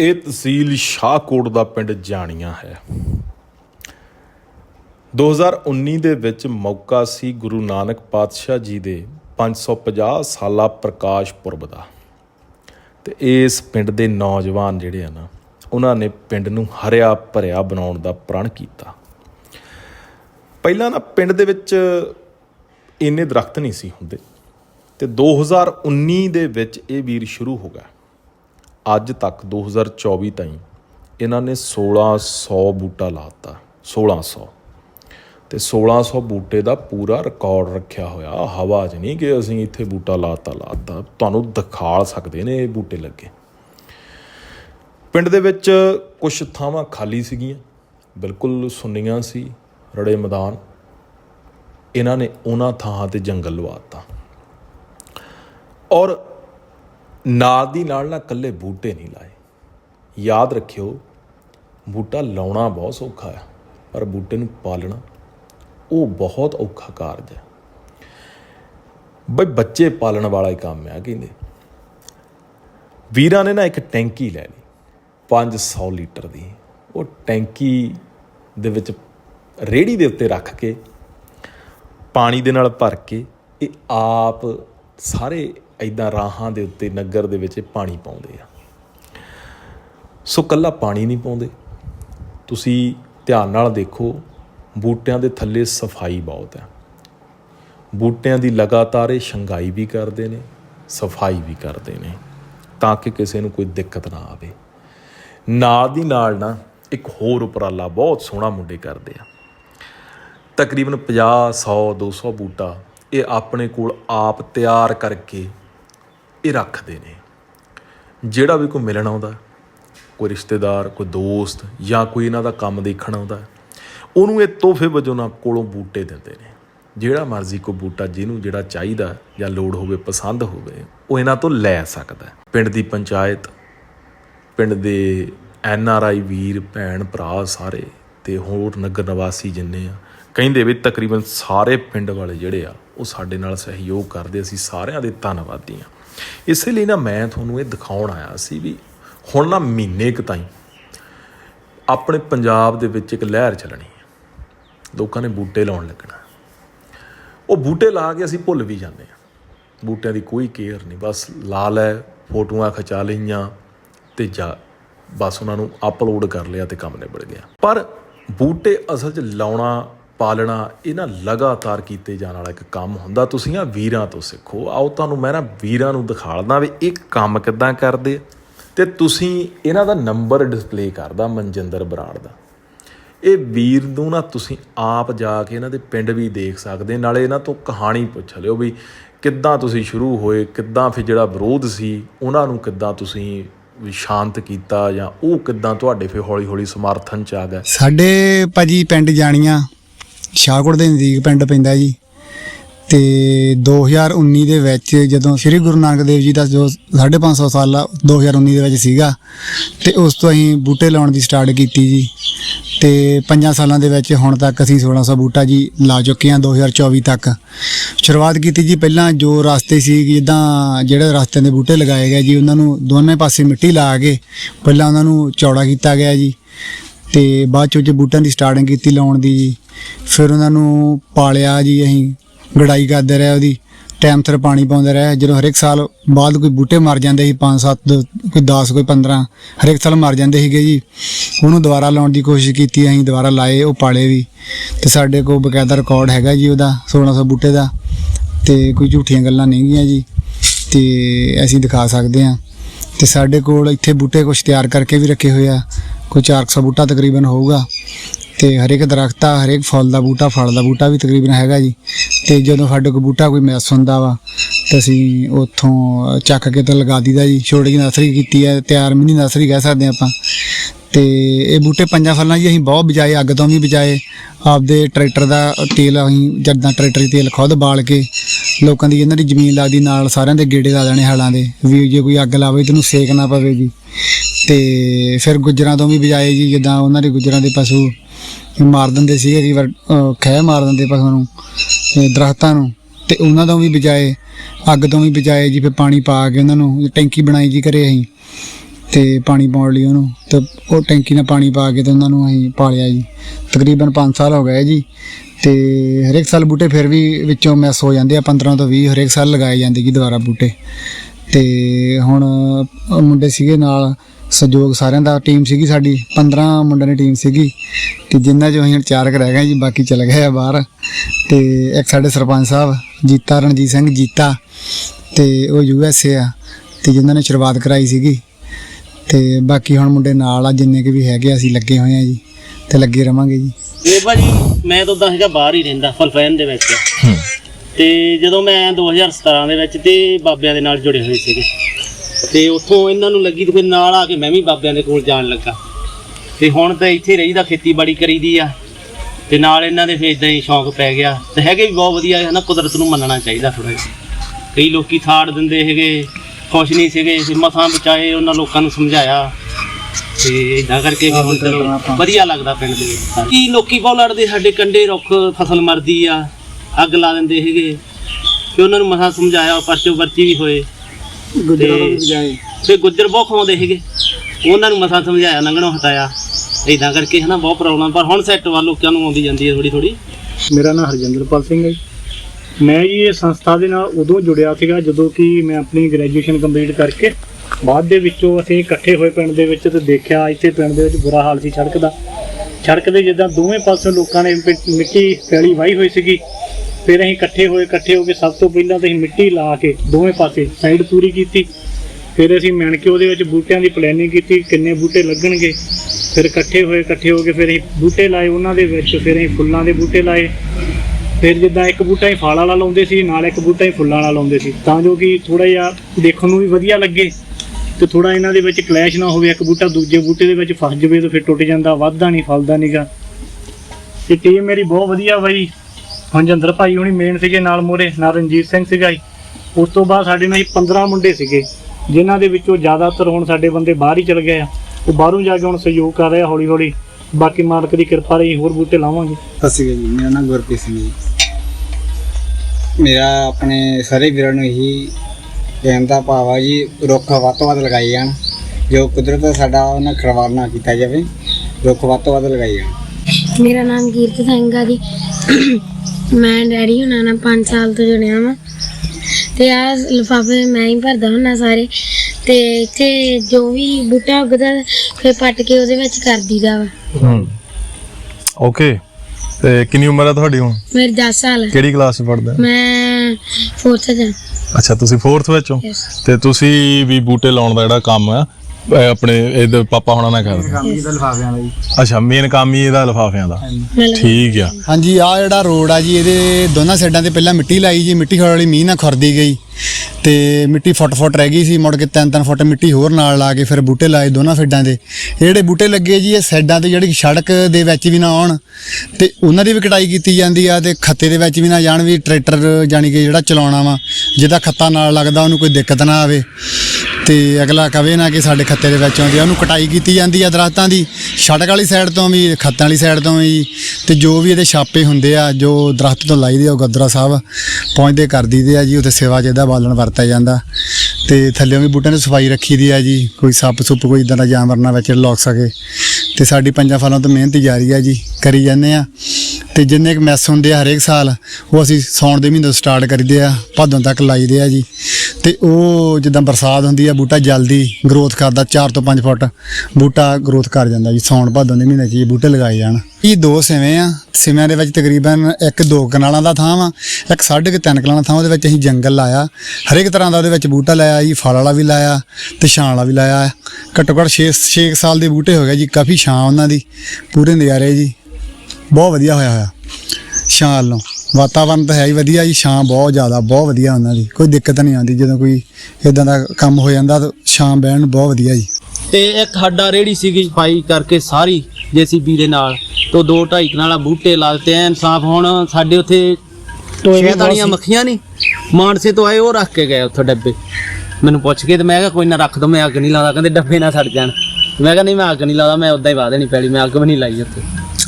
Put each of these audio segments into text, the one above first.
ਇਹ ਤਹਿਸੀਲ ਸ਼ਾਹਕੋਟ ਦਾ ਪਿੰਡ ਜਾਣੀਆਂ ਹੈ। 2019 ਦੇ ਵਿੱਚ ਮੌਕਾ ਸੀ ਗੁਰੂ ਨਾਨਕ ਪਾਤਸ਼ਾਹ ਜੀ ਦੇ 550 ਸਾਲਾ ਪ੍ਰਕਾਸ਼ ਪੁਰਬ ਦਾ। ਤੇ ਇਸ ਪਿੰਡ ਦੇ ਨੌਜਵਾਨ ਜਿਹੜੇ ਆ ਨਾ, ਉਹਨਾਂ ਨੇ ਪਿੰਡ ਨੂੰ ਹਰਿਆ ਭਰਿਆ ਬਣਾਉਣ ਦਾ ਪ੍ਰਣ ਕੀਤਾ। ਪਹਿਲਾਂ ਨਾ ਪਿੰਡ ਦੇ ਵਿੱਚ ਇੰਨੇ ਦਰਖਤ ਨਹੀਂ ਸੀ ਹੁੰਦੇ। ਤੇ 2019 ਦੇ ਵਿੱਚ ਇਹ ਵੀਰ ਸ਼ੁਰੂ ਹੋ ਗਿਆ। ਅੱਜ ਤੱਕ 2024 ਤਾਈਂ ਇਹਨਾਂ ਨੇ 1600 ਬੂਟਾ ਲਾਤਾ 1600 ਤੇ 1600 ਬੂਟੇ ਦਾ ਪੂਰਾ ਰਿਕਾਰਡ ਰੱਖਿਆ ਹੋਇਆ, ਹਵਾ 'ਚ ਨਹੀਂ ਕਿ ਅਸੀਂ ਇੱਥੇ ਬੂਟਾ ਲਾਤਾ ਲਾਤਾ ਤੁਹਾਨੂੰ ਦਿਖਾਲ ਸਕਦੇ ਨੇ ਇਹ ਬੂਟੇ ਲੱਗੇ। ਪਿੰਡ ਦੇ ਵਿੱਚ ਕੁਝ ਥਾਵਾਂ ਖਾਲੀ ਸੀਗੀਆਂ, ਬਿਲਕੁਲ ਸੁੰਨੀਆਂ ਸੀ, ਰੜੇ ਮੈਦਾਨ। ਇਹਨਾਂ ਨੇ ਉਹਨਾਂ ਥਾਂ ਤੇ ਜੰਗਲ ਲਵਾਤਾ ਔਰ ਨਾਲ ਦੀ ਨਾਲ ਨਾ ਇਕੱਲੇ ਬੂਟੇ ਨਹੀਂ ਲਾਏ। ਯਾਦ ਰੱਖਿਓ, ਬੂਟਾ ਲਾਉਣਾ ਬਹੁਤ ਸੌਖਾ ਹੈ ਪਰ ਬੂਟੇ ਨੂੰ ਪਾਲਣਾ ਉਹ ਬਹੁਤ ਔਖਾ ਕਾਰਜ ਹੈ ਬਈ ਬੱਚੇ ਪਾਲਣ ਵਾਲਾ ਹੀ ਕੰਮ ਆ ਕਹਿੰਦੇ ਵੀਰਾਂ ਨੇ ਨਾ ਇੱਕ ਟੈਂਕੀ ਲੈ ਲਈ 500 ਲੀਟਰ ਦੀ। ਉਹ ਟੈਂਕੀ ਦੇ ਵਿੱਚ ਰੇੜੀ ਦੇ ਉੱਤੇ ਰੱਖ ਕੇ, ਪਾਣੀ ਦੇ ਨਾਲ ਭਰ ਕੇ, ਇਹ ਆਪ ਸਾਰੇ ਐਦਾਂ ਰਾਹਾਂ ਦੇ ਉੱਤੇ, ਨਗਰ ਦੇ ਵਿੱਚ ਪਾਣੀ ਪਾਉਂਦੇ ਆ। ਸੋ ਕੱਲਾ ਪਾਣੀ ਨਹੀਂ ਪਾਉਂਦੇ। ਤੁਸੀਂ ਧਿਆਨ ਨਾਲ ਦੇਖੋ, ਬੂਟਿਆਂ ਦੇ ਥੱਲੇ ਸਫ਼ਾਈ ਬਹੁਤ ਹੈ। ਬੂਟਿਆਂ ਦੀ ਲਗਾਤਾਰ ਇਹ ਸ਼ੰਗਾਈ ਵੀ ਕਰਦੇ ਨੇ, ਸਫ਼ਾਈ ਵੀ ਕਰਦੇ ਨੇ, ਤਾਂ ਕਿ ਕਿਸੇ ਨੂੰ ਕੋਈ ਦਿੱਕਤ ਨਾ ਆਵੇ। ਨਾਲ ਦੀ ਨਾਲ ਨਾ ਇੱਕ ਹੋਰ ਉਪਰਾਲਾ ਬਹੁਤ ਸੋਹਣਾ ਮੁੰਡੇ ਕਰਦੇ ਆ। ਤਕਰੀਬਨ 50 100 200 ਬੂਟਾ ਇਹ ਆਪਣੇ ਕੋਲ ਆਪ ਤਿਆਰ ਕਰਕੇ ਇਹ ਰੱਖਦੇ ਨੇ। ਜਿਹੜਾ ਵੀ ਕੋਈ ਮਿਲਣ ਆਉਂਦਾ, ਕੋਈ ਰਿਸ਼ਤੇਦਾਰ, ਕੋਈ ਦੋਸਤ ਜਾਂ ਕੋਈ ਇਹਨਾਂ ਦਾ ਕੰਮ ਦੇਖਣ ਆਉਂਦਾ, ਉਹਨੂੰ ਇਹ ਤੋਹਫੇ ਵਜੋਂ ਨਾ ਕੋਲੋਂ ਬੂਟੇ ਦਿੰਦੇ ਨੇ। ਜਿਹੜਾ ਮਰਜ਼ੀ ਕੋ ਬੂਟਾ ਜਿਹਨੂੰ ਜਿਹੜਾ ਚਾਹੀਦਾ ਜਾਂ ਲੋੜ ਹੋਵੇ, ਪਸੰਦ ਹੋਵੇ, ਉਹ ਇਹਨਾਂ ਤੋਂ ਲੈ ਸਕਦਾ ਪਿੰਡ ਦੀ ਪੰਚਾਇਤ, ਪਿੰਡ ਦੇ ਐਨ ਆਰ ਆਈ ਵੀਰ, ਭੈਣ, ਭਰਾ ਸਾਰੇ ਤੇ ਹੋਰ ਨਗਰ ਨਿਵਾਸੀ ਜਿੰਨੇ ਆ, ਕਹਿੰਦੇ ਵੀ ਤਕਰੀਬਨ ਸਾਰੇ ਪਿੰਡ ਵਾਲੇ ਜਿਹੜੇ ਆ, ਉਹ ਸਾਡੇ ਨਾਲ ਸਹਿਯੋਗ ਕਰਦੇ, ਅਸੀਂ ਸਾਰਿਆਂ ਦੇ ਧੰਨਵਾਦੀ ਆ ਇਸੇ ਲਈ ਨਾ ਮੈਂ ਤੁਹਾਨੂੰ ਇਹ ਦਿਖਾਉਣ ਆਇਆ ਸੀ ਵੀ ਹੁਣ ਨਾ ਮਹੀਨੇ ਕੁ ਤਾਈਂ ਆਪਣੇ ਪੰਜਾਬ ਦੇ ਵਿੱਚ ਇੱਕ ਲਹਿਰ ਚੱਲਣੀ ਹੈ। ਲੋਕਾਂ ਨੇ ਬੂਟੇ ਲਾਉਣ ਲੱਗਣਾ ਉਹ ਬੂਟੇ ਲਾ ਕੇ ਅਸੀਂ ਭੁੱਲ ਵੀ ਜਾਂਦੇ ਹਾਂ। ਬੂਟਿਆਂ ਦੀ ਕੋਈ ਕੇਅਰ ਨਹੀਂ, ਬਸ ਲਾ ਲੈ, ਫੋਟੋਆਂ ਖਿਚਾ ਲਈਆਂ ਤੇ ਜਾ, ਬਸ ਉਹਨਾਂ ਨੂੰ ਅਪਲੋਡ ਕਰ ਲਿਆ ਤੇ ਕੰਮ ਨਿਬੜ ਗਿਆ। ਪਰ ਬੂਟੇ ਅਸਲ 'ਚ ਲਾਉਣਾ ਪਾਲਣਾ, ਇਹ ਨਾ ਲਗਾਤਾਰ ਕੀਤੇ ਜਾਣ ਵਾਲਾ ਇੱਕ ਕੰਮ ਹੁੰਦਾ। ਤੁਸੀਂ ਆ ਵੀਰਾਂ ਤੋਂ ਸਿੱਖੋ। ਆਓ ਤੁਹਾਨੂੰ ਮੈਂ ਨਾ ਵੀਰਾਂ ਨੂੰ ਦਿਖਾਲਦਾ ਵੀ ਇਹ ਕੰਮ ਕਿੱਦਾਂ ਕਰਦੇ ਆ। ਤੇ ਤੁਸੀਂ ਇਹਨਾਂ ਦਾ ਨੰਬਰ ਡਿਸਪਲੇ ਕਰਦਾ, ਮਨਜਿੰਦਰ ਬਰਾੜ ਦਾ। ਇਹ ਵੀਰ ਨੂੰ ਨਾ ਤੁਸੀਂ ਆਪ ਜਾ ਕੇ ਇਹਨਾਂ ਦੇ ਪਿੰਡ ਵੀ ਦੇਖ ਸਕਦੇ। ਨਾਲੇ ਇਹਨਾਂ ਤੋਂ ਕਹਾਣੀ ਪੁੱਛ ਲਿਓ ਵੀ ਕਿੱਦਾਂ ਤੁਸੀਂ ਸ਼ੁਰੂ ਹੋਏ, ਕਿੱਦਾਂ ਫਿਰ ਜਿਹੜਾ ਵਿਰੋਧ ਸੀ, ਉਹਨਾਂ ਨੂੰ ਕਿੱਦਾਂ ਤੁਸੀਂ ਸ਼ਾਂਤ ਕੀਤਾ ਜਾਂ ਉਹ ਕਿੱਦਾਂ ਤੁਹਾਡੇ ਫਿਰ ਹੌਲੀ ਹੌਲੀ ਸਮਰਥਨ ਚ ਆ ਗਿਆ ਸਾਡੇ ਭਾਜੀ ਪਿੰਡ ਜਾਣੀਆਂ ਸ਼ਾਹਕੋਟ ਦੇ ਨਜ਼ਦੀਕ ਪਿੰਡ ਪੈਂਦਾ ਜੀ। ਤੇ 2019 ਦੇ ਵਿੱਚ ਜਦੋਂ ਸ੍ਰੀ ਗੁਰੂ ਨਾਨਕ ਦੇਵ ਜੀ ਦਾ ਜੋ 550 ਸਾਲਾ 2019 ਦੇ ਵਿੱਚ ਸੀਗਾ। ਤੇ ਉਸ ਤੋਂ ਅਸੀਂ ਬੂਟੇ ਲਾਉਣ ਦੀ ਸਟਾਰਟ ਕੀਤੀ ਜੀ। ਤੇ 5 ਸਾਲਾਂ ਦੇ ਵਿੱਚ ਹੁਣ ਤੱਕ ਅਸੀਂ 1600 ਬੂਟਾ ਜੀ ਲਾ ਚੁੱਕੇ ਹਾਂ 2024 ਤੱਕ। ਸ਼ੁਰੂਆਤ ਕੀਤੀ ਜੀ ਪਹਿਲਾਂ ਜੋ ਰਸਤੇ ਸੀ, ਜਿੱਦਾਂ ਜਿਹੜੇ ਰਸਤਿਆਂ ਦੇ ਬੂਟੇ ਲਗਾਏ ਗਏ ਜੀ, ਉਹਨਾਂ ਨੂੰ ਦੋਨੇ ਪਾਸੇ ਮਿੱਟੀ ਲਾ ਕੇ ਪਹਿਲਾਂ ਉਹਨਾਂ ਨੂੰ ਚੌੜਾ ਕੀਤਾ ਗਿਆ ਜੀ। ਤੇ ਬਾਅਦ ਚੋਂ ਜੇ ਬੂਟਾਂ ਦੀ ਸਟਾਰਟਿੰਗ ਕੀਤੀ ਲਾਉਣ ਦੀ ਜੀ। ਫਿਰ ਉਹਨਾਂ ਨੂੰ ਪਾਲਿਆ ਜੀ ਅਸੀਂ, ਗੜਾਈ ਕਰਦੇ ਰਹੇ ਉਹਦੀ ਟਾਈਮ ਸਿਰ ਪਾਣੀ ਪਾਉਂਦੇ ਰਹੇ। ਜਦੋਂ ਹਰੇਕ ਸਾਲ ਬਾਅਦ ਕੋਈ ਬੂਟੇ ਮਰ ਜਾਂਦੇ ਸੀ 5 7 ਕੋਈ 10 ਕੋਈ 15 ਹਰੇਕ ਸਾਲ ਮਰ ਜਾਂਦੇ ਸੀਗੇ ਜੀ। ਉਹਨੂੰ ਦੁਬਾਰਾ ਲਾਉਣ ਦੀ ਕੋਸ਼ਿਸ਼ ਕੀਤੀ, ਅਸੀਂ ਦੁਬਾਰਾ ਲਾਏ, ਉਹ ਪਾਲੇ ਵੀ। ਤੇ ਸਾਡੇ ਕੋਲ ਬਕਾਇਦਾ ਰਿਕਾਰਡ ਹੈਗਾ ਜੀ ਉਹਦਾ 1600 ਬੂਟੇ ਦਾ। ਤੇ ਕੋਈ ਝੂਠੀਆਂ ਗੱਲਾਂ ਨਹੀਂ ਗੀਆਂ ਜੀ। ਤੇ ਅਸੀਂ ਦਿਖਾ ਸਕਦੇ ਹਾਂ। ਤੇ ਸਾਡੇ ਕੋਲ ਇੱਥੇ ਬੂਟੇ ਕੁਝ ਤਿਆਰ ਕਰਕੇ ਵੀ ਰੱਖੇ ਹੋਏ ਆ। ਕੋਈ 400 ਬੂਟਾ ਤਕਰੀਬਨ ਹੋਊਗਾ ਤੇ ਹਰੇਕ ਦਰਖਤ ਆ, ਹਰੇਕ ਫਲ ਦਾ ਬੂਟਾ, ਫਲ ਦਾ ਬੂਟਾ ਵੀ ਤਕਰੀਬਨ ਹੈਗਾ ਜੀ। ਤੇ ਜਦੋਂ ਸਾਡੇ ਕੋਲ ਬੂਟਾ ਕੋਈ ਮੈਸ ਹੁੰਦਾ ਵਾ, ਤੇ ਅਸੀਂ ਉੱਥੋਂ ਚੱਕ ਕੇ ਤੇ ਲਗਾ ਦਈਦਾ ਜੀ। ਛੋਟੀ ਜਿਹੀ ਨਰਸਰੀ ਕੀਤੀ ਹੈ, ਤਿਆਰ ਮਿਨੀ ਨਰਸਰੀ ਕਹਿ ਸਕਦੇ ਆਪਾਂ। ਤੇ ਇਹ ਬੂਟੇ ਪੰਜਾਂ ਫਲਾਂ ਜੀ ਅਸੀਂ ਬਹੁਤ ਬਜਾਏ ਅੱਗ ਤੋਂ ਵੀ ਬਜਾਏ ਆਪਦੇ ਟਰੈਕਟਰ ਦਾ ਤੇਲ ਅਸੀਂ ਜਦਾਂ ਟਰੈਕਟਰ ਤੇਲ ਖੁਦ ਬਾਲ ਕੇ ਲੋਕਾਂ ਦੀ ਇਹਨਾਂ ਦੀ ਜ਼ਮੀਨ ਲੱਗਦੀ, ਨਾਲ ਸਾਰਿਆਂ ਦੇ ਗੇੜੇ ਲਾ ਦੇਣੇ ਹਾਲਾਂ ਦੇ। ਵੀ ਜੇ ਕੋਈ ਅੱਗ ਲਾਵੇ, ਤੈਨੂੰ ਸੇਕ ਨਾ ਪਵੇ ਜੀ। ਤੇ ਫਿਰ ਗੁੱਜਰਾਂ ਤੋਂ ਵੀ ਬਜਾਏ ਜੀ, ਜਿੱਦਾਂ ਉਹਨਾਂ ਦੇ ਗੁੱਜਰਾਂ ਦੇ ਪਸ਼ੂ ਮਾਰ ਦਿੰਦੇ ਸੀਗੇ ਕਈ ਵਾਰ ਖਹਿ ਮਾਰ ਦਿੰਦੇ ਪਸ਼ੂਆਂ ਨੂੰ, ਤੇ ਦਰਖਤਾਂ ਨੂੰ, ਤੇ ਉਹਨਾਂ ਤੋਂ ਵੀ ਬਜਾਏ ਅੱਗ ਤੋਂ ਵੀ ਬਜਾਏ ਜੀ, ਫਿਰ ਪਾਣੀ ਪਾ ਕੇ ਉਹਨਾਂ ਨੂੰ ਟੈਂਕੀ ਬਣਾਈ ਜੀ ਕਰੇ ਅਸੀਂ, ਤੇ ਪਾਣੀ ਪਾਉਣ ਲਈ ਉਹਨੂੰ, ਤੇ ਉਹ ਟੈਂਕੀ ਨਾਲ ਪਾਣੀ ਪਾ ਕੇ ਤੇ ਉਹਨਾਂ ਨੂੰ ਅਸੀਂ ਪਾਲਿਆ ਜੀ। ਤਕਰੀਬਨ 5 ਸਾਲ ਹੋ ਗਏ ਜੀ, ਤੇ ਹਰੇਕ ਸਾਲ ਬੂਟੇ ਫਿਰ ਵੀ ਵਿੱਚੋਂ ਮੈਸ ਹੋ ਜਾਂਦੇ ਆ 15 ਤੋਂ 20 ਹਰੇਕ ਸਾਲ ਲਗਾਏ ਜਾਂਦੇ ਜੀ ਦੁਬਾਰਾ ਬੂਟੇ। ਤੇ ਹੁਣ ਮੁੰਡੇ ਸੀਗੇ ਨਾਲ ਸਹਿਯੋਗ ਸਾਰਿਆਂ ਦਾ ਟੀਮ ਸੀਗੀ ਸਾਡੀ 15 ਮੁੰਡਿਆਂ ਦੀ ਟੀਮ ਸੀਗੀ। ਤੇ ਜਿੰਨਾ ਚੋਂ ਅਸੀਂ ਹੁਣ ਚਾਰ ਕੁ ਰਹਿ ਗਏ ਜੀ ਬਾਕੀ ਚਲੇ ਗਏ ਆ ਬਾਹਰ। ਤੇ ਇੱਕ ਸਾਡੇ ਸਰਪੰਚ ਸਾਹਿਬ ਜੀਤਾ ਰਣਜੀਤ ਸਿੰਘ ਜੀਤਾ ਤੇ ਉਹ ਯੂ ਐਸ ਏ ਆ। ਤੇ ਜਿਨ੍ਹਾਂ ਨੇ ਸ਼ੁਰੂਆਤ ਕਰਾਈ ਸੀਗੀ। ਤੇ ਬਾਕੀ ਹੁਣ ਮੁੰਡੇ ਨਾਲ ਆ ਜਿੰਨੇ ਕਿ ਵੀ ਹੈਗੇ ਅਸੀਂ ਲੱਗੇ ਹੋਏ ਆ ਜੀ। ਤੇ ਲੱਗੇ ਰਵਾਂਗੇ ਜੀ। ਇਹ ਭਾਜੀ ਮੈਂ ਤਾਂ ਉਦਾਂ ਹੈਗਾ ਬਾਹਰ ਹੀ ਰਹਿੰਦਾ ਫਲਫੈਨ ਦੇ ਵਿੱਚ। ਤੇ ਜਦੋਂ ਮੈਂ 2017 ਦੇ ਵਿੱਚ ਤੇ ਬਾਬਿਆਂ ਦੇ ਨਾਲ ਜੁੜੇ ਹੋਏ ਸੀਗੇ। ਤੇ ਉੱਥੋਂ ਇਹਨਾਂ ਨੂੰ ਲੱਗੀ ਤੇ ਫਿਰ ਨਾਲ ਆ ਕੇ ਮੈਂ ਵੀ ਬਾਬਿਆਂ ਦੇ ਕੋਲ ਜਾਣ ਲੱਗਾ। ਤੇ ਹੁਣ ਤਾਂ ਇੱਥੇ ਰਹੀਦਾ, ਖੇਤੀਬਾੜੀ ਕਰੀਦੀ ਆ। ਤੇ ਨਾਲ ਇਹਨਾਂ ਦੇ ਫੇਰ ਇਦਾਂ ਹੀ ਸ਼ੌਂਕ ਪੈ ਗਿਆ। ਤੇ ਹੈਗੇ ਵੀ ਬਹੁਤ ਵਧੀਆ ਹੈ ਨਾ ਕੁਦਰਤ ਨੂੰ ਮੰਨਣਾ ਚਾਹੀਦਾ ਥੋੜਾ ਜਿਹਾ। ਕਈ ਲੋਕੀ ਥਾੜ ਦਿੰਦੇ ਹੈਗੇ, ਖੁਸ਼ ਨਹੀਂ ਸੀਗੇ, ਫਿਰ ਮਸਾਂ ਬਚਾਏ, ਉਹਨਾਂ ਲੋਕਾਂ ਨੂੰ ਸਮਝਾਇਆ। ਤੇ ਇਦਾਂ ਕਰਕੇ ਵੀ ਹੁਣ ਚਲੋ ਵਧੀਆ ਲੱਗਦਾ ਪਿੰਡ ਦੇ ਕੀ ਲੋਕੀ ਬਹੁਤ ਲੜਦੇ, ਸਾਡੇ ਕੰਡੇ ਰੁੱਖ, ਫਸਲ ਮਰਦੀ ਆ। ਅੱਗ ਲਾ ਦਿੰਦੇ ਹੈਗੇ ਤੇ ਉਹਨਾਂ ਨੂੰ ਮਸਾਂ ਸਮਝਾਇਆ ਪਰਚੋ ਪਰਚੀ ਵੀ ਹੋਏ। ਤੇ ਤੇ ਗੁੱਜਰ ਬਹੁਤ ਖਾਉਂਦੇ ਹੈਗੇ ਉਹਨਾਂ ਨੂੰ ਮਸਾਂ ਸਮਝਾਇਆ ਲੰਘਣੋਂ ਹਟਾਇਆ। ਇਦਾਂ ਕਰਕੇ ਹਨਾ ਬਹੁਤ ਪ੍ਰੋਬਲਮ ਪਰ ਹੁਣ ਸੈੱਟ ਵੱਲ ਲੋਕਾਂ ਨੂੰ ਆਉਂਦੀ ਜਾਂਦੀ ਹੈ ਥੋੜੀ ਥੋੜੀ ਮੇਰਾ ਨਾਮ ਹਰਜਿੰਦਰਪਾਲ ਸਿੰਘ ਹੈ। ਮੈਂ ਜੀ ਇਹ ਸੰਸਥਾ ਦੇ ਨਾਲ ਉਦੋਂ ਜੁੜਿਆ ਸੀਗਾ ਜਦੋਂ ਕਿ ਮੈਂ ਆਪਣੀ ਗ੍ਰੈਜੂਏਸ਼ਨ ਕੰਪਲੀਟ ਕਰਕੇ ਬਾਅਦ ਦੇ ਵਿੱਚੋਂ ਅਸੀਂ ਇਕੱਠੇ ਹੋਏ ਪਿੰਡ ਦੇ ਵਿੱਚ ਤੇ ਦੇਖਿਆ ਇੱਥੇ ਪਿੰਡ ਦੇ ਵਿੱਚ ਬੁਰਾ ਹਾਲ ਸੀ ਸੜਕ ਦਾ। ਸੜਕ ਦੇ ਜਿੱਦਾਂ ਦੋਵੇਂ ਪਾਸੇ ਲੋਕਾਂ ਨੇ ਮਿੱਟੀ ਪੈਲੀ ਵਾਹੀ ਹੋਈ ਸੀਗੀ। ਫਿਰ ਅਸੀਂ ਇਕੱਠੇ ਹੋਏ, ਇਕੱਠੇ ਹੋ ਕੇ ਸਭ ਤੋਂ ਪਹਿਲਾਂ ਤਾਂ ਅਸੀਂ ਮਿੱਟੀ ਲਾ ਕੇ ਦੋਵੇਂ ਪਾਸੇ ਸਾਈਡ ਪੂਰੀ ਕੀਤੀ। ਫਿਰ ਅਸੀਂ ਮਿਣ ਕੇ ਉਹਦੇ ਵਿੱਚ ਬੂਟਿਆਂ ਦੀ ਪਲੈਨਿੰਗ ਕੀਤੀ, ਕਿੰਨੇ ਬੂਟੇ ਲੱਗਣਗੇ। ਫਿਰ ਇਕੱਠੇ ਹੋਏ, ਇਕੱਠੇ ਹੋ ਕੇ ਫਿਰ ਅਸੀਂ ਬੂਟੇ ਲਾਏ ਉਹਨਾਂ ਦੇ ਵਿੱਚ, ਫਿਰ ਅਸੀਂ ਫੁੱਲਾਂ ਦੇ ਬੂਟੇ ਲਾਏ। ਫਿਰ ਜਿੱਦਾਂ ਇੱਕ ਬੂਟਾ ਹੀ ਫਲ ਵਾਲਾ ਲਾਉਂਦੇ ਸੀ, ਨਾਲ ਇੱਕ ਬੂਟਾ ਹੀ ਫੁੱਲਾਂ ਵਾਲਾ ਲਾਉਂਦੇ ਸੀ। ਤਾਂ ਜੋ ਕਿ ਥੋੜਾ ਜਿਹਾ ਦੇਖਣ ਨੂੰ ਵੀ ਵਧੀਆ ਲੱਗੇ ਤੇ ਥੋੜਾ ਇਹਨਾਂ ਦੇ ਵਿੱਚ ਕਲੈਸ਼ ਨਾ ਹੋਵੇ, ਇੱਕ ਬੂਟਾ ਦੂਜੇ ਬੂਟੇ ਦੇ ਵਿੱਚ ਫਸ ਜਾਵੇ ਤਾਂ ਫਿਰ ਟੁੱਟ ਜਾਂਦਾ, ਵੱਧਦਾ ਨਹੀਂ, ਫਲਦਾ ਨਹੀਂਗਾ ਤੇ ਟੀਮ ਮੇਰੀ ਬਹੁਤ ਵਧੀਆ ਬਾਈ। ਹੰਜਿੰਦਰ ਭਾਈ ਹੁਣੀ ਮੇਨ ਸੀਗੇ ਨਾਲ ਮੋਰੇ ਨਾਲ ਰਣਜੀਤ ਸਿੰਘ ਸੀਗਾ ਜੀ। ਉਸ ਤੋਂ ਬਾਅਦ ਸਾਡੇ ਨਾਲ ਹੀ 15 ਮੁੰਡੇ ਸੀਗੇ ਜਿਨ੍ਹਾਂ ਦੇ ਵਿੱਚੋਂ ਜ਼ਿਆਦਾਤਰ ਹੁਣ ਸਾਡੇ ਬੰਦੇ ਬਾਹਰ ਹੀ ਚਲ ਗਏ ਆ। ਉਹ ਬਾਹਰੋਂ ਜਾ ਕੇ ਹੁਣ ਸਹਿਯੋਗ ਕਰ ਰਹੇ ਆ ਹੌਲੀ ਹੌਲੀ ਬਾਕੀ ਮਾਲਕ ਦੀ ਕਿਰਪਾ ਰਹੀ ਹੋਰ ਬੂਟੇ ਲਾਵਾਂਗੇ। ਸਤਿ ਸ਼੍ਰੀ ਅਕਾਲ ਜੀ ਮੇਰਾ ਨਾਮ ਗੁਰਪ੍ਰੀਤ ਸਿੰਘ ਜੀ। ਮੇਰਾ ਆਪਣੇ ਸਾਰੇ ਵੀਰਾਂ ਨੂੰ ਇਹੀ ਕਹਿਣ ਦਾ ਭਾਵ ਆ ਜੀ ਰੁੱਖ ਵੱਧ ਤੋਂ ਵੱਧ ਲਗਾਏ ਜਾਣ ਜੋ ਕੁਦਰਤ ਦਾ ਸਾਡਾ ਉਹਨਾਂ ਖਰਵਾਰ ਨਾ ਕੀਤਾ ਜਾਵੇ ਰੁੱਖ ਵੱਧ ਤੋਂ ਵੱਧ ਲਗਾਏ ਜਾਣ। ਮੇਰਾ ਨਾਮ ਕੀਰਤ ਸਿੰਘ ਆ ਜੀ। ਮੈਂ ਡੈਡੀ ਹੁਣਾਂ ਨਾਲ 5 ਸਾਲ ਤੋਂ ਜੁੜਿਆ ਵਾਂ। ਤੇ ਆ ਲਿਫਾਫੇ ਮੈਂ ਹੀ ਭਰਦਾ ਹੁੰਨਾ ਸਾਰੇ। ਤੇ ਇੱਥੇ ਜੋ ਵੀ ਬੂਟਾ ਉੱਗਦਾ ਫੇ ਪੱਟ ਕੇ ਉਹਦੇ ਵਿੱਚ ਕਰ ਦਈਦਾ ਵਾ। ਹੂੰ। ਓਕੇ ਤੇ ਕਿੰਨੀ ਉਮਰ ਹੈ ਤੁਹਾਡੀ ਹੁਣ? ਮੇਰੇ 10 ਸਾਲ ਆ। ਕਿਹੜੀ ਕਲਾਸ ਪੜ੍ਹਦੇ? ਹੋ ਮੈਂ ਫੋਰਥ ਚ ਅੱਛਾ ਤੁਸੀਂ 4th ਵਿੱਚ ਹੋ? ਤੇ ਤੁਸੀਂ ਵੀ ਬੂਟੇ ਲਾਉਣ ਦਾ ਜਿਹੜਾ ਕੰਮ ਆ ਆਪਣੇ ਇਹਦੇ ਪਾਪਾ ਹੋਣਾ ਨਾਲ ਕਰਦੇ। ਕੰਮ ਦਾ ਲਿਫਾਫਿਆਂ ਦਾ ਜੀ। ਅੱਛਾ ਮੇਨ ਕੰਮ ਹੀ ਇਹਦਾ ਲਿਫਾਫਿਆਂ ਦਾ। ਠੀਕ ਆ। ਹਾਂਜੀ ਆ ਜਿਹੜਾ ਰੋਡ ਆ ਜੀ ਇਹਦੇ ਦੋਨਾਂ ਸਾਈਡਾਂ ਤੇ ਪਹਿਲਾਂ ਮਿੱਟੀ ਲਾਈ ਜੀ ਮਿੱਟੀ ਹੌਲੀ ਮੀਂਹ ਨਾਲ ਖੁਰਦੀ ਗਈ। ਤੇ ਮਿੱਟੀ ਫੁੱਟ ਫੁੱਟ ਰਹਿ ਗਈ ਸੀ ਮੁੜ ਕੇ ਤਿੰਨ ਤਿੰਨ ਫੁੱਟ ਮਿੱਟੀ ਹੋਰ ਨਾਲ ਲਾ ਕੇ ਫਿਰ ਬੂਟੇ ਲਾਏ ਦੋਨਾਂ ਸਾਈਡਾਂ ਤੇ ਇਹ ਜਿਹੜੇ ਬੂਟੇ ਲੱਗੇ ਜੀ ਇਹ ਸਾਈਡਾਂ ਤੇ ਜਿਹੜੀ ਸੜਕ ਦੇ ਵਿੱਚ ਵੀ ਨਾ ਆਉਣ ਤੇ ਉਹਨਾਂ ਦੀ ਵੀ ਕਟਾਈ ਕੀਤੀ ਜਾਂਦੀ ਆ ਤੇ ਖੱਤੇ ਦੇ ਵਿੱਚ ਵੀ ਨਾ ਜਾਣ ਵੀ ਟਰੈਕਟਰ ਜਾਣੀ ਕਿ ਜਿਹੜਾ ਚਲਾਉਣਾ ਵਾ ਜਿਹਦਾ ਖੱਤਾ ਨਾਲ ਲੱਗਦਾ ਉਹਨੂੰ ਕੋਈ ਦਿੱਕਤ ਨਾ ਆਵੇ। ਤੇ ਅਗਲਾ ਕਵੇ ਨਾ ਕਿ ਸਾਡੇ ਖੱਤੇ ਦੇ ਵਿੱਚ ਆਉਂਦੀ ਆ, ਉਹਨੂੰ ਕਟਾਈ ਕੀਤੀ ਜਾਂਦੀ ਆ ਦਰਖਤਾਂ ਦੀ। ਸੜਕ ਵਾਲੀ ਸਾਈਡ ਤੋਂ ਵੀ, ਖੱਤਾਂ ਵਾਲੀ ਸਾਈਡ ਤੋਂ ਵੀ, ਤੇ ਜੋ ਵੀ ਇਹਦੇ ਛਾਪੇ ਹੁੰਦੇ ਆ, ਜੋ ਦਰਖਤ ਤੋਂ ਲਾਈਦੇ ਆ, ਉਹ ਗੁਰਦੁਆਰਾ ਸਾਹਿਬ ਪਹੁੰਚਦੇ ਕਰ ਦਈਦੇ ਆ ਜੀ, ਉੱਥੇ ਸੇਵਾ ਜਿਹਦਾ ਬਾਲਣ ਵਰਤਿਆ ਜਾਂਦਾ। ਤੇ ਥੱਲੇੋਂ ਵੀ ਬੂਟਿਆਂ ਨੂੰ ਸਫ਼ਾਈ ਰੱਖੀ ਦੀ ਆ ਜੀ, ਕੋਈ ਸੱਪ ਸੁੱਪ, ਕੋਈ ਇਦਾਂ ਦਾ ਜਾਨਵਰ ਨਾ ਵਿੱਚ ਲੌਕ ਸਕੇ। ਤੇ ਸਾਡੀ ਪੰਜਾਂ ਫਲਾਂ ਤੋਂ ਮਿਹਨਤ ਜਾਰੀ ਆ ਜੀ, ਕਰੀ ਜਾਂਦੇ ਆ। ਤੇ ਜਿੰਨੇ ਕੁ ਮੈਸ ਹੁੰਦੇ ਆ ਹਰੇਕ ਸਾਲ, ਉਹ ਅਸੀਂ ਸੌਣ ਦੇ ਮਹੀਨੇ ਤੋਂ ਸਟਾਰਟ ਕਰੀਦੇ ਆ, ਭਾਦੋਂ ਤੱਕ ਲਾਈਦੇ ਆ ਜੀ। ਤੇ ਉਹ ਜਿੱਦਾਂ ਬਰਸਾਤ ਹੁੰਦੀ ਆ, ਬੂਟਾ ਜਲਦੀ ਗਰੋਥ ਕਰਦਾ 4 ਤੋਂ 5 ਫੁੱਟ। ਬੂਟਾ ਗਰੋਥ ਕਰ ਜਾਂਦਾ ਜੀ ਸੌਣ ਭਾਦੋਂ ਦੇ ਮਹੀਨੇ 'ਚ ਇਹ ਬੂਟੇ ਲਗਾਏ ਜਾਣ। ਇਹ ਦੋ ਸਿਵੇਂ ਆ, ਸਿਵਿਆਂ ਦੇ ਵਿੱਚ ਤਕਰੀਬਨ ਇੱਕ ਦੋ ਕਨਾਲਾਂ ਦਾ ਥਾਂ ਵਾ, ਇੱਕ ਸਾਢੇ ਕੁ ਤਿੰਨ ਕਨਾਲਾਂ ਥਾਂ, ਉਹਦੇ ਵਿੱਚ ਅਸੀਂ ਜੰਗਲ ਲਾਇਆ। ਹਰੇਕ ਤਰ੍ਹਾਂ ਦਾ ਉਹਦੇ ਵਿੱਚ ਬੂਟਾ ਲਾਇਆ ਜੀ, ਫਲ ਵਾਲਾ ਵੀ ਲਾਇਆ ਤੇ ਛਾਂ ਵਾਲਾ ਵੀ ਲਾਇਆ। ਘੱਟੋ ਘੱਟ 6 6 ਸਾਲ ਦੇ ਬੂਟੇ ਹੋ ਗਏ ਜੀ, ਕਾਫੀ ਛਾਂ ਉਹਨਾਂ ਦੀ, ਪੂਰੇ ਨਜ਼ਾਰੇ ਜੀ, ਬਹੁਤ ਵਧੀਆ ਹੋਇਆ ਹੋਇਆ, ਛਾਂ ਵੱਲੋਂ। ਵਾਤਾਵਰਨ ਤਾਂ ਹੈ ਹੀ ਵਧੀਆ ਜੀ ਛਾਂ ਬਹੁਤ ਜ਼ਿਆਦਾ ਬਹੁਤ ਵਧੀਆ ਉਹਨਾਂ ਦੀ ਕੋਈ ਦਿੱਕਤ ਨਹੀਂ ਆਉਂਦੀ ਜਦੋਂ ਕੋਈ ਇਦਾਂ ਦਾ ਕੰਮ ਹੋ ਜਾਂਦਾ ਤਾਂ ਛਾਂ ਬਹਿਣ ਨੂੰ ਬਹੁਤ ਵਧੀਆ ਜੀ। ਤੇ ਇੱਕ ਸਾਡਾ ਰੇੜੀ ਸੀਗੀ ਸਫ਼ਾਈ ਕਰਕੇ ਸਾਰੀ ਜੇਸੀਬੀ ਦੇ ਨਾਲ ਤੋਂ ਦੋ ਢਾਈ ਕਨਾਲਾ ਬੂਟੇ ਲਾ ਦਿੱਤੇ ਐਨ ਸਾਫ਼ ਹੁਣ ਸਾਡੇ ਉੱਥੇ ਟੋਏ ਵਾਲੀਆਂ ਮੱਖੀਆਂ ਨਹੀਂ ਮਾਨਸੇ ਤੋਂ ਆਏ ਉਹ ਰੱਖ ਕੇ ਗਏ ਉੱਥੇ ਡੱਬੇ। ਮੈਨੂੰ ਪੁੱਛ ਕੇ ਤੇ ਮੈਂ ਕਿਹਾ ਕੋਈ ਨਾ ਰੱਖ ਦੋ ਮੈਂ ਅੱਗ ਨਹੀਂ ਲਾਉਂਦਾ ਕਹਿੰਦੇ ਡੱਬੇ ਨਾ ਸੜ ਜਾਣ। ਮੈਂ ਕਿਹਾ ਨਹੀਂ ਮੈਂ ਅੱਗ ਨਹੀਂ ਲਾਉਂਦਾ ਮੈਂ ਉਦਾਂ ਹੀ ਵਾਹ ਦੇਣੀ ਪੈਲੀ ਮੈਂ ਅੱਗ ਵੀ ਨਹੀਂ ਲਾਈ ਉੱਥੇ।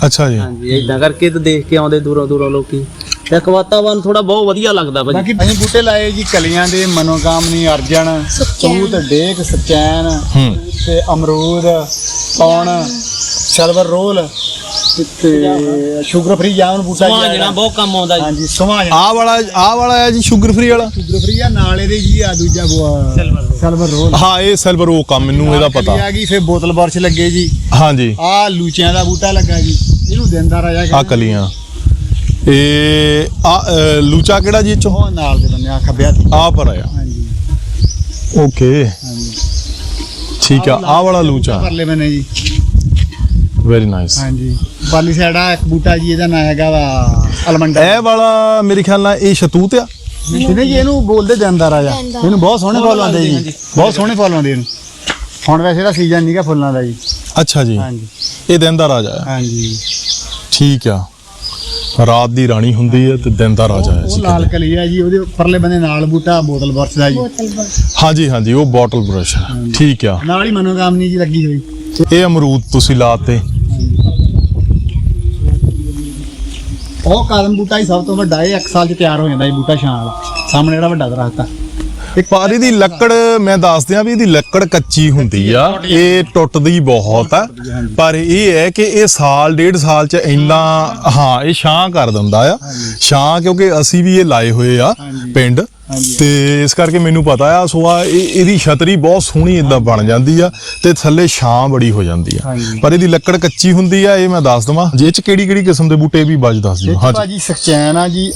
ਅੱਛਾ ਜੀ। ਹਾਂਜੀ ਇਦਾਂ ਕਰਕੇ ਤੇ ਦੇਖ ਕੇ ਆਉਂਦੇ ਦੂਰੋਂ ਦੂਰੋਂ ਲੋਕੀ। ਇੱਕ ਵਾਤਾਵਰਨ ਥੋੜਾ ਬਹੁਤ ਵਧੀਆ ਲੱਗਦਾ ਭਾਜੀ। ਬਾਕੀ ਅਸੀਂ ਬੂਟੇ ਲਾਏ ਜੀ ਕਲੀਆਂ ਦੇ ਮਨੋਕਾਮਨੀ ਅਰਜਨ ਸੂਤ ਡੇਕ ਸਚੈਨ ਤੇ ਅਮਰੂਦ ਪੌਣ ਸਿਲਵਰ ਰੋਲ ਤੇ- ਸ਼ੂਗਰ ਫ੍ਰੀ ਜਾਮਨ ਬੂਟਾ ਜੀ ਸਮਾਜਣਾ ਬਹੁਤ ਕੰਮ ਆਉਂਦਾ ਜੀ। ਹਾਂਜੀ ਸਮਾਜ ਆਹ ਵਾਲਾ ਆਹ ਵਾਲਾ ਹੈ ਜੀ ਸ਼ੂਗਰ ਫ੍ਰੀ ਵਾਲਾ? ਸ਼ੂਗਰ ਫ੍ਰੀ ਆ ਨਾਲ ਇਹਦੇ ਜੀ ਆ ਦੂਜਾ ਸਿਲਵਰ ਰੋਲ। ਹਾਂ ਇਹ ਸਿਲਵਰ ਉਹ ਕੰਮ ਮੈਨੂੰ ਇਹਦਾ ਪਤਾ। ਆ ਗਈ ਬੋਤਲ ਬਰਸ਼ ਲੱਗੇ ਜੀ। ਹਾਂਜੀ। ਆ ਲੂਚਿਆਂ ਦਾ ਬੂਟਾ ਲੱਗਾ ਜੀ। ਇਹਨੂੰ ਦਿੰਦਾ ਰਾਜਾ ਆ ਕਲੀਆਂ। ਇਹ ਆ ਅ, ਲੂਚਾ ਕਿਹੜਾ ਜੀ ਚੋਂ ਉਹ ਨਾਲ ਦੇ ਆ ਖੱਬਿਆ ਸੀ ਆ ਪਰ ਆਇਆ। ਹਾਂਜੀ। ਓਕੇ। ਠੀਕ ਆ ਆਹ ਵਾਲਾ ਲੂਚਾ। ਪਰਲੇ ਬੰਨੇ ਜੀ। ਵੈਰੀ ਨਾਈਸ ਹਾਂਜੀ। ਪਾਲੀ ਸਾਈਡ ਆ ਇੱਕ ਬੂਟਾ ਜੀ ਇਹਦਾ ਨਾਂ ਹੈਗਾ ਵਾ ਅਲਮੰਡਾ। ਇਹ ਵਾਲਾ ਮੇਰੇ ਖਿਆਲ ਨਾਲ ਇਹ ਸ਼ਤੂਤ ਆ? ਜਿਹਨੇ ਜੀ ਇਹਨੂੰ ਬੋਲਦੇ ਜਾਂਦਾ ਰਾਜਾ। ਇਹਨੂੰ ਬਹੁਤ ਸੋਹਣੇ ਫੁੱਲ ਆਉਂਦੇ ਜੀ। ਬਹੁਤ ਸੋਹਣੇ ਫੁੱਲ ਆਉਂਦੇ ਇਹਨੂੰ। ਹੁਣ ਵੈਸੇ ਇਹਦਾ ਸੀਜ਼ਨ ਨਹੀਂਗਾ ਫੁੱਲਾਂ ਦਾ ਜੀ। ਅੱਛਾ ਜੀ। ਹਾਂਜੀ। ਇਹ ਦਿਨ ਦਾ ਰਾਜਾ ਆ। ਹਾਂਜੀ। ਠੀਕ ਆ। ਰਾਤ ਦੀ ਰਾਣੀ ਹੁੰਦੀ ਹੈ ਤੇ ਦਿਨ ਦਾ ਰਾਜਾ ਹੈ ਉਹ ਜੀ ਲਾਲ ਕਲੀ ਆ ਜੀ ਉਹਦੇ ਪਰਲੇ ਬੰਨੇ ਨਾਲ ਬੂਟਾ ਬੋਤਲ ਬਰਸ਼ ਦਾ ਜੀ। ਬੋਤਲ ਹਾਂਜੀ ਹਾਂਜੀ ਉਹ ਬੋਟਲ ਬ੍ਰਸ਼ ਠੀਕ ਆ। ਨਾਲ ਹੀ ਮਨੋਕਾਮਨੀ ਜੀ ਲੱਗੀ ਹੋਈ। ਇਹ ਅਮਰੂਦ ਤੁਸੀਂ ਲਾਤੇ। ਉਹ ਕਦਮ ਬੂਟਾ ਹੀ ਸਭ ਤੋਂ ਵੱਡਾ ਇਹ ਇੱਕ ਸਾਲ ਚ ਤਿਆਰ ਹੋ ਜਾਂਦਾ ਜੀ ਬੂਟਾ ਛਾਂ ਵਾਲਾ ਸਾਹਮਣੇ ਜਿਹੜਾ ਵੱਡਾ ਦਰਖਤ ਆ। ਪਰ ਇਹਦੀ ਲੱਕੜ ਮੈਂ ਦੱਸ ਦਿਆਂ ਵੀ ਇਹਦੀ ਲੱਕੜ ਕੱਚੀ ਹੁੰਦੀ ਆ। ਇਹ ਟੁੱਟਦੀ ਬਹੁਤ ਆ। ਪਰ ਇਹ ਹੈ ਕਿ ਇਹ ਸਾਲ ਡੇਢ ਸਾਲ ਚ ਇੰਨਾ ਹਾਂ ਇਹ ਛਾਂ ਕਰ ਦਿੰਦਾ ਆ। ਛਾਂ ਕਿਉਂਕਿ ਅਸੀਂ ਵੀ ਇਹ ਲਾਏ ਹੋਏ ਆ ਪਿੰਡ। ਤੇ ਇਸ ਕਰਕੇ ਮੈਨੂੰ ਪਤਾ ਆ ਸੋ ਆ ਇਹ ਇਹਦੀ ਛਤਰੀ ਬਹੁਤ ਸੋਹਣੀ ਇਦਾਂ ਬਣ ਜਾਂਦੀ ਆ ਤੇ ਥੱਲੇ ਛਾਂ ਬੜੀ ਹੋ ਜਾਂਦੀ ਆ। ਪਰ ਇਹਦੀ ਲੱਕੜ ਕੱਚੀ ਹੁੰਦੀ ਆ ਇਹ ਮੈਂ ਦੱਸ ਦਵਾਂ। ਜੇ ਚ ਕਿਹੜੀ ਕਿਹੜੀ ਕਿਸਮ ਦੇ ਬੂਟੇ ਵੀ ਬਾਜ ਦੱਸ ਦਿਓ। ਹਾਂਜੀ। ਭਾਜੀ ਸਕਚੈਨ ਆ ਜੀ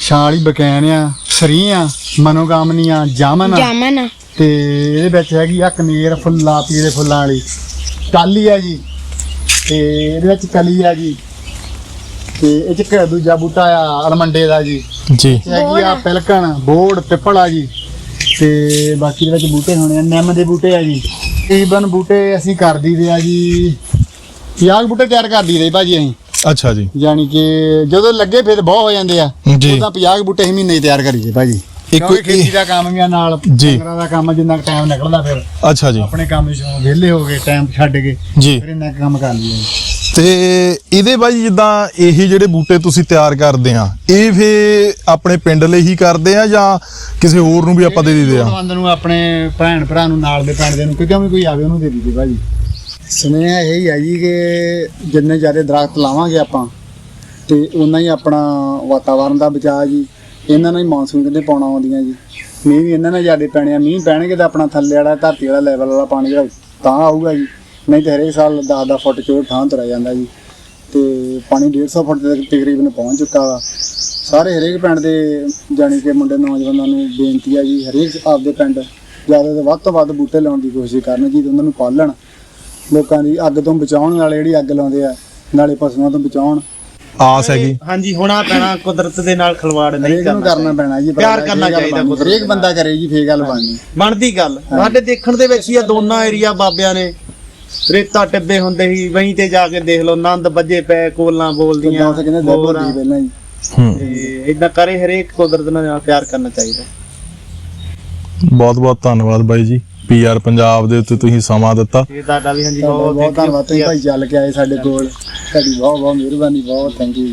ਛਾਂ ਵਾਲੀ ਬਕੈਨ ਆ ਸਰੀ ਆ ਮਨੋਕਾਮਨੀ ਆ। ਜਾਮਨ ਆ। ਜਾਮਨ ਤੇ ਇਹਦੇ ਵਿੱਚ ਹੈਗੀ ਆ ਕਨੇਰ ਫੁੱਲਾ ਪੀਲੇ ਫੁੱਲਾਂ ਵਾਲੀ। ਟਾਲੀ ਆ ਜੀ। ਤੇ ਇਹਦੇ ਵਿੱਚ ਕਲੀ ਆ ਜੀ। ਤੇ ਇਹ ਚ ਇੱਕ ਦੂਜਾ ਬੂਟਾ ਆ ਅਲਮੰਡੇ ਦਾ ਜੀ। ਜੀ। ਹੈਗੀ ਆ ਪਿਲਕਣ ਬੋੜ ਪਿੱਪਲ ਆ ਜੀ। ਤੇ ਬਾਕੀ ਦੇ ਵਿੱਚ ਬੂਟੇ ਹੋਣੇ ਆ ਨਿੰਮ ਦੇ ਬੂਟੇ ਆ ਜੀ। ਤਕਰੀਬਨ ਬੂਟੇ ਅਸੀਂ ਕਰ ਦਈਦੇ ਆ ਜੀ। 50 ਬੂਟੇ ਤਿਆਰ ਕਰ ਦਈਦੇ ਭਾਜੀ ਅਸੀਂ। ਅੱਛਾ ਜੀ। ਯਾਨੀ ਕਿ ਜਦੋਂ ਲੱਗੇ ਫਿਰ ਬਹੁਤ ਹੋ ਜਾਂਦੇ ਆ। ਜੀ। ਉਦਾਂ 50 ਬੂਟੇ ਅਸੀਂ ਮਹੀਨੇ 'ਚ ਤਿਆਰ ਕਰੀਏ ਭਾਜੀ ਇੱਕ- ਕਿਉਂਕਿ ਖੇਤੀ ਦਾ ਕੰਮ ਵੀ ਆ ਨਾਲ ਜੀ। ਡੰਗਰਾਂ ਦਾ ਕੰਮ ਆ, ਜਿੰਨਾ ਟਾਈਮ ਨਿਕਲਦਾ ਫਿਰ। ਅੱਛਾ ਜੀ। ਆਪਣੇ ਕੰਮ ਵਿੱਚੋਂ ਵਿਹਲੇ ਹੋ ਗਏ ਟਾਈਮ ਛੱਡ ਕੇ ਜੀ। ਫਿਰ ਇੰਨਾ ਕੁ ਕੰਮ ਕਰ ਲਈਏ। ਤੇ ਇਹਦੇ ਬਾਈ ਜਿੱਦਾਂ ਇਹ ਜਿਹੜੇ ਬੂਟੇ ਤੁਸੀਂ ਤਿਆਰ ਕਰਦੇ ਆ, ਇਹ ਫੇ ਆਪਣੇ ਪਿੰਡ ਲਈ ਹੀ ਕਰਦੇ ਆ ਜਾਂ ਕਿਸੇ ਹੋਰ ਨੂੰ ਵੀ ਆਪਾਂ ਦੇ ਦਿੰਦੇ ਆ? ਲੋੜਵੰਦ ਨੂੰ ਆਪਣੇ ਭੈਣ ਭਰਾ ਨੂੰ ਨਾਲ ਦੇ ਪਿੰਡ ਦੇ ਨੂੰ, ਕਿਉਂਕਿ ਵੀ ਕੋਈ ਆਵੇ ਉਹਨੂੰ ਦੇ ਦਿੱਤੀ ਭਾਜੀ ਸੁਨੇਹਾ ਇਹ ਹੀ ਆ ਜੀ ਕਿ ਜਿੰਨੇ ਜ਼ਿਆਦਾ ਦਰਖਤ ਲਾਵਾਂਗੇ ਆਪਾਂ, ਤੇ ਉਨਾ ਹੀ ਆਪਣਾ ਵਾਤਾਵਰਨ ਦਾ ਬਚਾਅ ਜੀ। ਇਹਨਾਂ ਨਾਲ ਹੀ ਮਾਨਸੂਨ ਕਹਿੰਦੇ ਪਾਉਣਾ ਆਉਂਦੀਆਂ ਜੀ। ਮੀਂਹ ਵੀ ਇਹਨਾਂ ਨਾਲ ਜ਼ਿਆਦਾ ਪੈਣੇ ਆ। ਮੀਂਹ ਪੈਣਗੇ ਤਾਂ ਆਪਣਾ ਥੱਲੇ ਵਾਲਾ, ਧਰਤੀ ਵਾਲਾ ਲੈਵਲ ਵਾਲਾ ਪਾਣੀ ਜਿਹੜਾ ਤਾਂ ਆਊਗਾ ਜੀ। ਨਹੀਂ ਤਾਂ ਹਰੇਕ ਸਾਲ 10-10 ਫੁੱਟ ਚੋਂ ਥਾਂ ਤੁਰਿਆ ਜਾਂਦਾ ਜੀ। ਤੇ ਪਾਣੀ 150 ਫੁੱਟ ਤੱਕ ਤਕਰੀਬਨ ਪਹੁੰਚ ਚੁੱਕਾ ਵਾ। ਸਾਰੇ ਹਰੇਕ ਪਿੰਡ ਦੇ ਜਾਣੀ ਕਿ ਮੁੰਡੇ ਨੌਜਵਾਨਾਂ ਨੂੰ ਬੇਨਤੀ ਆ ਜੀ ਹਰੇਕ ਆਪਦੇ ਪਿੰਡ ਜ਼ਿਆਦਾ ਤੋਂ ਵੱਧ ਤੋਂ ਵੱਧ ਬੂਟੇ ਲਾਉਣ ਦੀ ਕੋਸ਼ਿਸ਼ ਕਰਨ ਜੀ ਤੇ ਉਹਨਾਂ ਨੂੰ ਪਾਲਣ। ਲੋਕਾਂ ਦੀ ਅੱਗ ਤੋਂ ਬਚਾਉਣ ਵਾਲੇ ਜਿਹੜੀ ਅੱਗ ਲਾਉਂਦੇ ਆ ਨਾਲੇ ਪਸ਼ੂਆਂ ਤੋਂ ਬਚਾਉਣ। ਆਸ ਹੈਗੀ। ਹਾਂਜੀ ਹੋਣਾ ਪੈਣਾ ਕੁਦਰਤ ਦੇ ਨਾਲ ਖਿਲਵਾੜ ਨਹੀਂ ਹਰੇਕ ਨੂੰ ਕਰਨਾ ਪੈਣਾ ਜੀ ਪਿਆਰ ਕਰਨਾ ਚਾਹੀਦਾ। ਕੁਦਰਤ ਹਰੇਕ ਬੰਦਾ ਕਰੇ ਜੀ ਫੇਰ ਗੱਲ ਬਣਨੀ ਬਣਦੀ ਗੱਲ। ਸਾਡੇ ਦੇਖਣ ਦੇ ਵਿੱਚ ਹੀ ਆ ਦੋਨਾਂ ਏਰੀਆ ਬਾਬਿਆਂ ਨੇ ਰੇਤਾ ਟਿੱਬੇ ਹੁੰਦੇ ਸੀ ਵਹੀਂ ਤੇ ਜਾ ਕੇ ਦੇਖ ਲਓ ਆਨੰਦ ਵੱਜੇ ਪਏ ਕੋਲਾਂ ਬੋਲਦੀਆਂ ਉੱਥੇ ਕਹਿੰਦੇ ਦੱਬ ਹੋਰਾਂ। ਹੁੰਦੀ ਪਹਿਲਾਂ ਜੀ। ਹੂੰ। ਤੇ ਇਦਾਂ ਕਰੇ ਹਰੇਕ ਕੁਦਰਤ ਨਾਲ ਪਿਆਰ ਕਰਨਾ ਚਾਹੀਦਾ। ਬਹੁਤ ਬਹੁਤ ਧੰਨਵਾਦ ਬਾਈ ਜੀ। ਪੀਆਰ ਪੰਜਾਬ ਦੇ ਉੱਤੇ ਤੁਸੀਂ ਸਮਾਂ ਦਿੱਤਾ। ਇਹ ਤੁਹਾਡਾ ਵੀ ਹਾਂਜੀ ਬਹੁਤ ਬਹੁਤ ਧੰਨਵਾਦ। ਤੁਸੀਂ ਭਾਈ ਚੱਲ ਕੇ ਆਏ ਸਾਡੇ ਕੋਲ। ਤੁਹਾਡੀ ਬਹੁਤ ਬਹੁਤ ਮਿਹਰਬਾਨੀ ਬਹੁਤ ਥੈਂਕ ਯੂ